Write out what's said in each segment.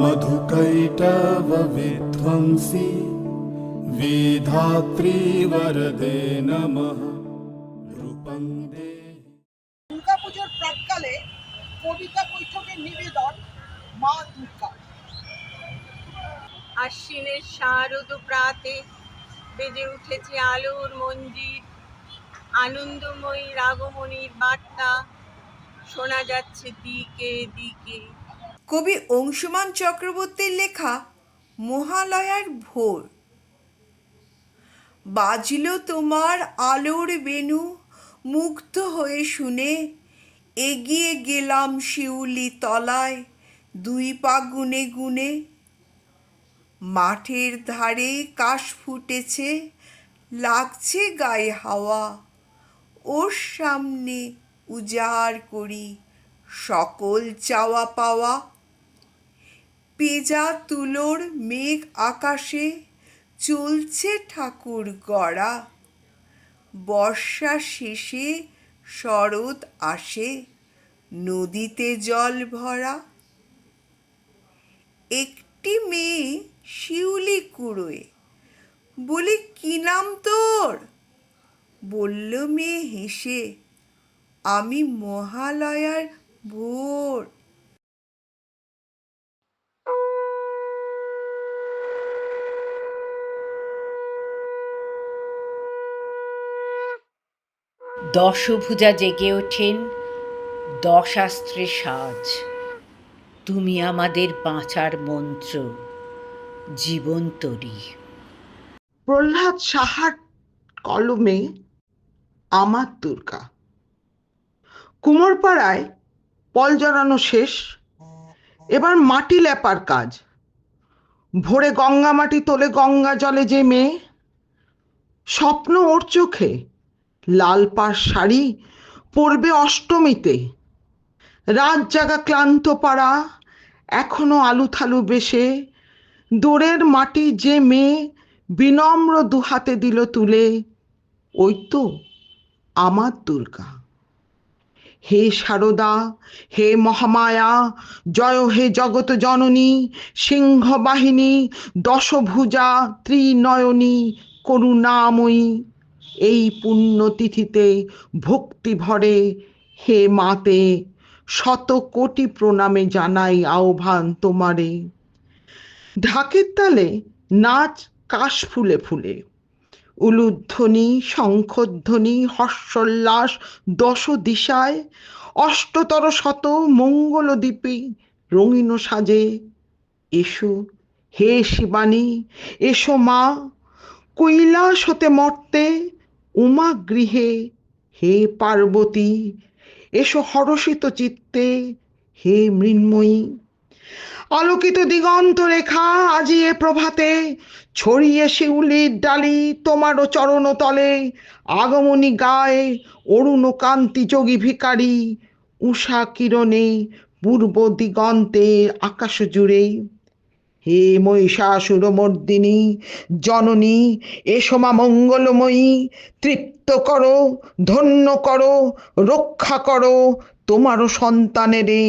मधुकैटवविध्वंसी वेधात्री वरदे नमः रूपं देहि দুর্গাপুজোর প্রাককালে কবিতা বৈঠকের নিবেদন মা দুর্গা আশ্বিনের শারদ প্রাতে বেজে উঠেছে আলোর মঞ্জির আনন্দময়ী রাগমণির বার্তা শোনা যাচ্ছে দিকে দিকে কবি অংশুমান চক্রবর্তীর লেখা মহালয়ার ভোর বাজল তোমার আলোর বেনু মুগ্ধ হয়ে শুনে এগিয়ে গেলাম শিউলি তলায় দুই পা গুনে গুনে। মাঠের ধারে কাশ ফুটেছে, লাগছে গায়ে হাওয়া। ওর সামনে উজাড় করি সকল চাওয়া পাওয়া। পেজা তুলোর মেঘ আকাশে চলছে ঠাকুর গড়া। বর্ষা শেষে শরৎ আসে, নদীতে জল ভরা। একটি মেয়ে শিউলি কুড়োয়, বলি, কি নাম তোর? বলল মেয়ে হেসে, আমি মহালয়ার ভোর। দশভুজা জেগে ওঠেন দশাস্ত্রে সাজ। তুমি আমাদের বাঁচার মন্ত্র জীবন্তরী প্রহ্লাদ সাহার কলমে আমার দুর্গা। কুমোরপাড়ায় পল জড়ানো শেষ, এবার মাটি লেপার কাজ। ভোরে গঙ্গা মাটি তোলে গঙ্গা জলে যে মেয়ে, স্বপ্ন ওর চোখে লাল পাড় শাড়ি পরবে অষ্টমীতে। রাত জাগা ক্লান্ত পাড়া এখনও আলু থালু বেশে। দোরের মাটি যে মেয়ে বিনম্র দুহাতে দিল তুলে, ওই তো আমার দুর্গা। হে শারদা হে মহামায়া, জয় হে জগত জননী, সিংহবাহিনী, দশভুজা, ত্রিনয়নী, করুণাময়ী। এই পুণ্যতিথিতে ভক্তি ভরে হে মাতে, শত কোটি প্রণামে জানাই আহ্বান তোমারে। ঢাকের তালে নাচ কাশ ফুলে ফুলে, উলুধ্বনি, শঙ্খধ্বনি, হর্ষোল্লাস দশ দিশায় অষ্টতর শত মঙ্গল দ্বীপে রঙিন সাজে, এসো হে শিবানী, এসো মা কৈলাস হতে মর্তে উমা গৃহে, হে পার্বতী, এসো হরষিত চিত্তে, হে মৃন্ময়ী। আলোকিত দিগন্ত রেখা আজি এ প্রভাতে, ছড়িয়ে শিউলির ডালি তোমারও চরণ তলে। আগমনী গায়ে অরুণ কান্তি যোগী ভিকারী উষা কিরণে পূর্ব দিগন্তে আকাশ জুড়ে। হে মহিষাসুরমর্দিনী, জননী, এসো মা মঙ্গলময়ী, তৃপ্ত করো, ধন্য করো, রক্ষা করো তোমারও সন্তানেরে,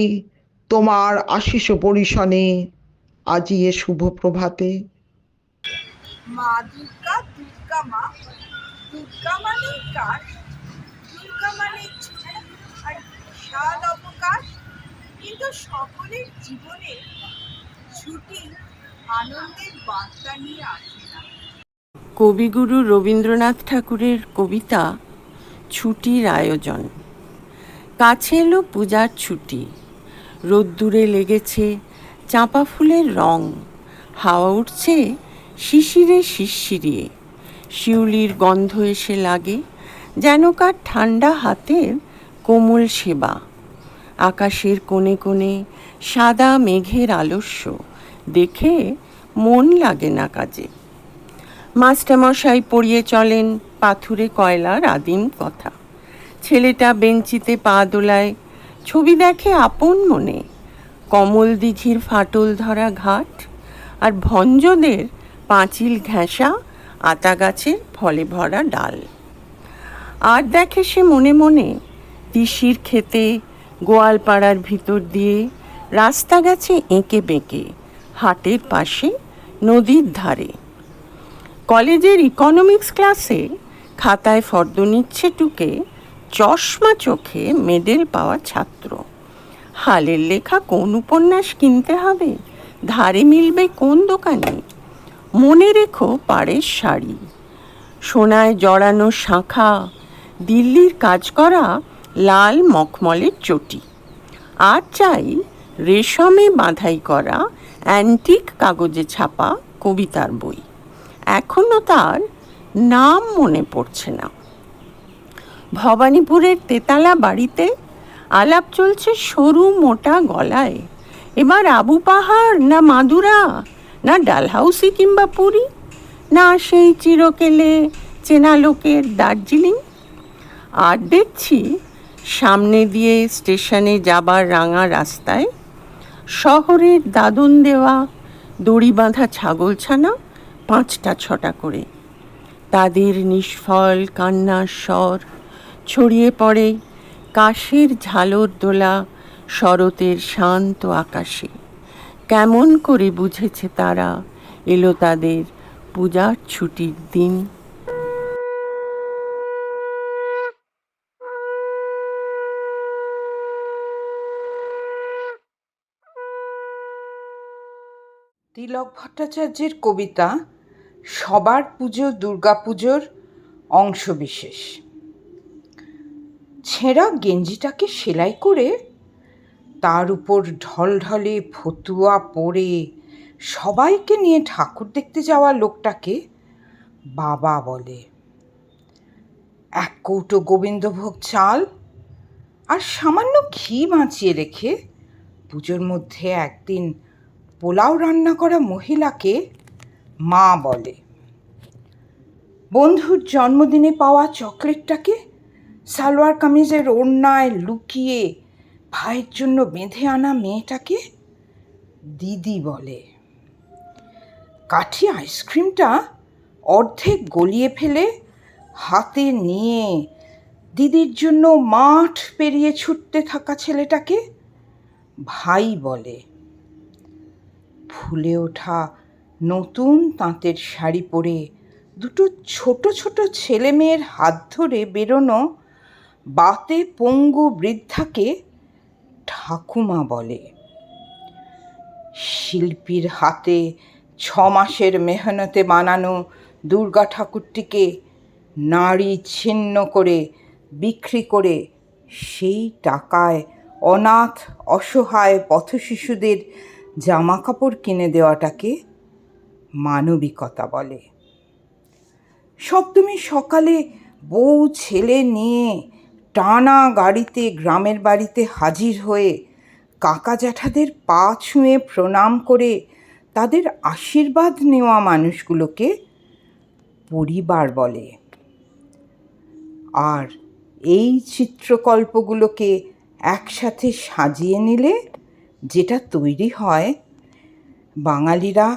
তোমার আশিস পরিশনে। আজি এ শুভ প্রভাতে। মা দুর্গা দুর্গা মা, দুর্গা মানে দুর্গা মানে বিশাল অবকাশ। কিন্তু সকলের জীবনে ছুটি আনন্দের বার্তা নিয়ে আসে কবিগুরু রবীন্দ্রনাথ ঠাকুরের কবিতা ছুটির আয়োজন। কাছে এলো পূজার ছুটি। রোদ্দুরে লেগেছে চাঁপা ফুলের রং। হাওয়া উঠছে শিশিরে শিশিরিয়ে শিউলির গন্ধ এসে লাগে যেন কার ঠান্ডা হাতের কোমল সেবা। আকাশের কোণে কোণে সাদা মেঘের আলস্য। দেখে মন লাগে না কাজে। মাস্টারমশাই পড়িয়ে চলেন পাথুরে কয়লার আদিম কথা। ছেলেটা বেঞ্চিতে পা দোলায়, ছবি দেখে আপন মনে। কমল দিঘির ফাটল ধরা ঘাট আর ভঞ্জদের পাঁচিল ঘেঁষা আতা গাছের ফলে ভরা ডাল। আর দেখে সে মনে মনে তিসির খেতে গোয়ালপাড়ার ভিতর দিয়ে রাস্তা গেছে এঁকে বেঁকে। হাটের পাশে, নদীর ধারে। কলেজের ইকোনমিক্স ক্লাসে খাতায় ফর্দ নিচ্ছে টুকে চশমা চোখে মেডেল পাওয়া ছাত্র। হালের লেখা কোন উপন্যাস কিনতে হবে? ধারে মিলবে কোন দোকানে? মনে রেখো পাড়ের শাড়ি। সোনায় জড়ানো শাঁখা, দিল্লির কাজ করা লাল মখমলের চটি। আর চাই রেশমে বাঁধাই করা অ্যান্টিক কাগজে ছাপা কবিতার বই। এখনও তার নাম মনে পড়ছে না। ভবানীপুরের তেতালা বাড়িতে আলাপ চলছে সরু মোটা গলায়। এবার আবু পাহাড় না মাদুরা, না ডালহাউসি কিংবা পুরী, না সেই চিরকেলে চেনা লোকের দার্জিলিং। আর দেখছি সামনে দিয়ে স্টেশনে যাবার রাঙা রাস্তায় শহরের দাদন দেওয়া, দড়ি বাঁধা ছাগলছানা পাঁচটা ছটা করে। তাদের নিষ্ফল কান্নার স্বর, ছড়িয়ে পড়ে কাশের ঝালর দোলা শরতের শান্ত আকাশে। কেমন করে বুঝেছে তারা এলো তাদের পূজার ছুটির দিন? তিলক ভট্টাচার্যের কবিতা, সবার পুজো দুর্গাপুজোর অংশবিশেষ। ছেঁড়া গেঞ্জিটাকে সেলাই করে তার উপর ঢলঢলে ফতুয়া পরে সবাইকে নিয়ে ঠাকুর দেখতে যাওয়া লোকটাকে বাবা বলে। এক কৌটো গোবিন্দভোগ চাল আর সামান্য ঘি বাঁচিয়ে রেখে পুজোর মধ্যে একদিন পোলাও রান্না করা মহিলাকে মা বলে। বন্ধুর জন্মদিনে পাওয়া চকলেটটাকে সালোয়ার কামিজের ওড়নায় লুকিয়ে ভাইয়ের জন্য বেঁধে আনা মেয়েটাকে দিদি বলে। কাঠি আইসক্রিমটা অর্ধেক গলিয়ে ফেলে হাতে নিয়ে দিদির জন্য মাঠ পেরিয়ে ছুটতে থাকা ছেলেটাকে ভাই বলে। ফুলে ওঠা নতুন তাঁতের শাড়ি পরে দুটো ছোট ছোট ছেলেমেয়ের হাত ধরে বেরোনো বাতে পঙ্গু বৃদ্ধাকে ঠাকুমা বলে। শিল্পীর হাতে ছ মাসের মেহনতে বানানো দুর্গা ঠাকুরটিকে নাড়ি ছিন্ন করে বিক্রি করে সেই টাকায় অনাথ অসহায় পথশিশুদের জামা কাপড় কিনে দেওয়াটাকে মানবিকতা বলে। সপ্তমী সকালে বউ, ছেলে নিয়ে টানা গাড়িতে গ্রামের বাড়িতে হাজির হয়ে কাকা জ্যাঠাদের পা ছুঁয়ে প্রণাম করে তাদের আশীর্বাদ নেওয়া মানুষগুলোকে পরিবার বলে। আর এই চিত্রকল্পগুলোকে একসাথে সাজিয়ে নিলে যেটা তৈরি হয়, বাঙালিরা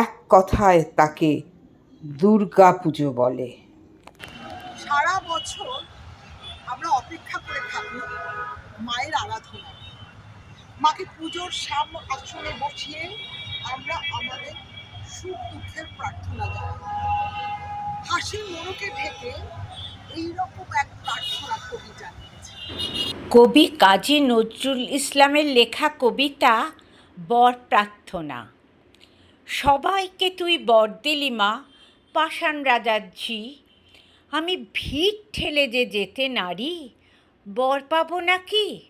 এক কথায় তাকে দুর্গা পুজো বলে। সারা বছর আমরা অপেক্ষা করে থাকি মায়ের আরাধনা মাকে পুজোর সাম আসনে বসিয়ে আমরা আমাদের সুখ দুঃখের প্রার্থনা জানাই। হাসির মোড়কে ঢেকে এইরকম এক প্রার্থনা কবি জানিয়েছে কবি কাজী নজরুল ইসলামের লেখা কবিতা বর প্রার্থনা। সবাইকে তুই বর দিলি মা, পাষাণ রাজার ঝি আমি ভিড় ঠেলে যে যেতে নারী, বর পাবো নাকি?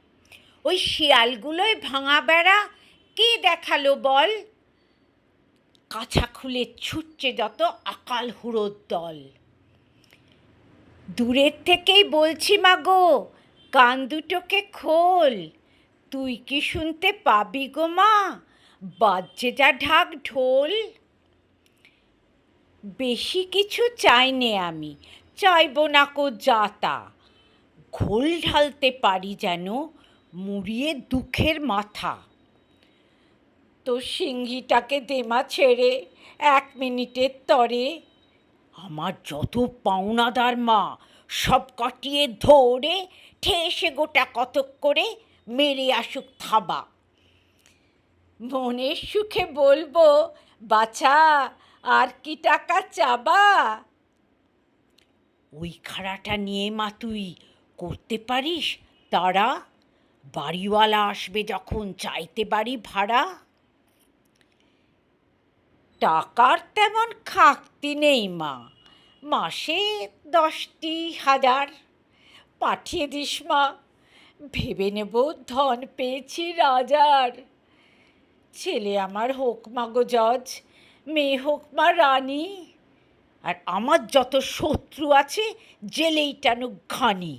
ওই শিয়ালগুলোয় ভাঙা বেড়া কে দেখাল বল? কাছা খুলে ছুটছে যত আকাল হুড়োর দল। দূরের থেকেই বলছি মা গো কান দুটোকে খোল। তুই কি শুনতে পাবি গো মা? বাজছে যা ঢাক ঢোল। বেশি কিছু চাইনে আমি, চাইব না কো যাতা। ঘোল ঢালতে পারি যেন, মুড়িয়ে দুঃখের মাথা। তো সিংহিটাকে দেমা ছেড়ে, এক মিনিটের তরে। আমার যত পাওনাদার মা সব কাটিয়ে ধরে ঠেসে গোটা কতক করে মেরে আসুক থাবা। মনের সুখে বলব, বাছা, আর কি টাকা চাবা? ওই খাড়াটা নিয়ে মা তুই করতে পারিস? তারা বাড়িওয়ালা আসবে যখন চাইতে বাড়ি ভাড়া। টাকার তেমন খাকতি নেই মা। মাসে দশটি হাজার। পাঠিয়ে দিস মা, ভেবে নেব ধন পেয়েছি রাজার। ছেলে আমার হোক মা গো জজ, মেয়ে হোক মা রানী। আর আমার যত শত্রু আছে, জেলেই টানুক ঘানি।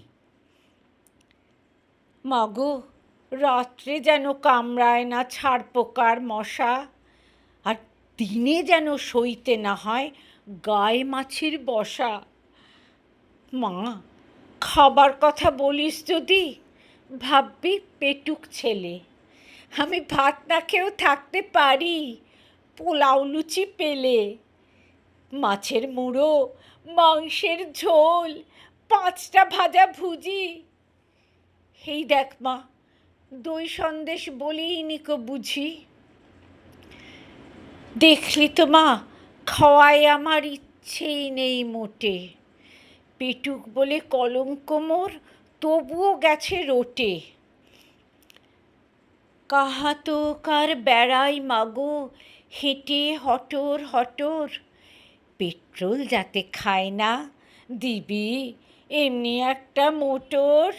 মাগো রাত্রে যেন কামড়ায় না ছাড় পোকার মশা, আর দিনে যেন সইতে না হয় গায়ে মাছির বসা। মা, খাবার কথা বলিস যদি, ভাববি পেটুক ছেলে। আমি ভাত না খেয়েও থাকতে পারি, পোলাও লুচি পেলে। মাছের মুড়ো, মাংসের ঝোল, পাঁচটা ভাজা ভুজি। এই দেখ মা, দই সন্দেশ বলেই নিকো বুঝি। দেখলি তো মা খাওয়ায় আমার ইচ্ছেই নেই মোটে। পেটুক বলে কলঙ্ক মোর, তবুও গেছে রোটে। কাহা তো কার বেড়াই মাগো, হেঁটে হটর হটর। পেট্রোল যাতে খায় না, দিবি এমনি একটা মোটর।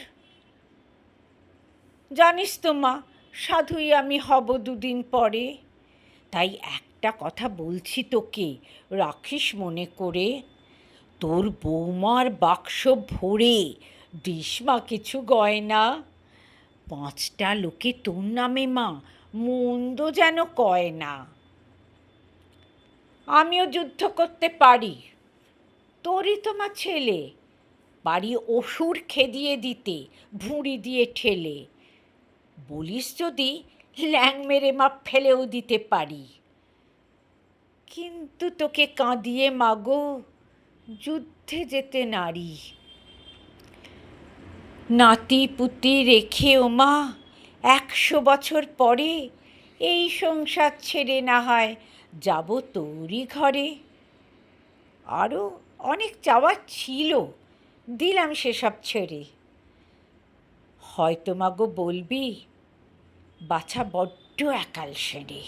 জানিস তো মা, সাধুই আমি হব দুদিন পরে। তাই একটা কথা বলছি তোকে, রাখিস মনে করে। তোর বৌমার বাক্স ভরে দিস মা কিছু গয়না। পাঁচটা লোকে তোর নামে মা, মন্দ যেন কয় না। আমিও যুদ্ধ করতে পারি। তোরই তো মা ছেলে। বাড়ি অসুর খেদিয়ে দিতে, ভুঁড়ি দিয়ে ঠেলে। বলিস যদি ল্যাং মেরে মাপ ফেলেও দিতে পারি। কিন্তু তোকে কাঁদিয়ে মাগো, যুদ্ধে যেতে নারী। নাতি পুতি রেখে ও মা, একশো বছর পরে এই সংসার ছেড়ে না হয়, যাব তোরই ঘরে। আরও অনেক চাওয়া ছিল, দিলাম সেসব ছেড়ে। হয়তো মাগো বলবি, বাছা বড্ড একাল সেরে।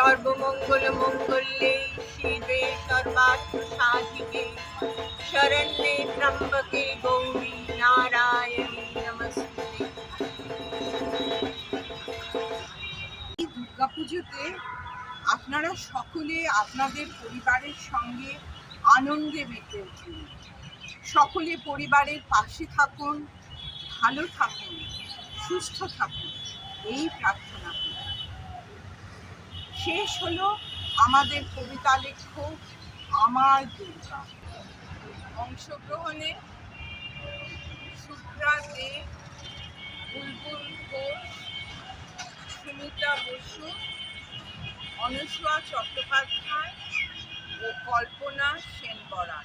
সর্বমঙ্গল মঙ্গলে শিবে সর্বার্থ সাধিকে শরণ্যে ত্রম্বকে গৌরী নারায়ণী নমস্তে দুর্গাপুজোতে আপনারা সকলে আপনাদের পরিবারের সঙ্গে আনন্দে মেতে উঠুন। সকলে পরিবারের পাশে থাকুন, ভালো থাকুন, সুস্থ থাকুন। এই প্রার্থনা শেষ হলো আমাদের কবিতা লেখক আমার দুর্গা। অংশগ্রহণে সুপ্রা দে বুলবুল ঘোষ, সুমিতা বসু, অনসূয়া চট্টোপাধ্যায় ও কল্পনা সেন বরা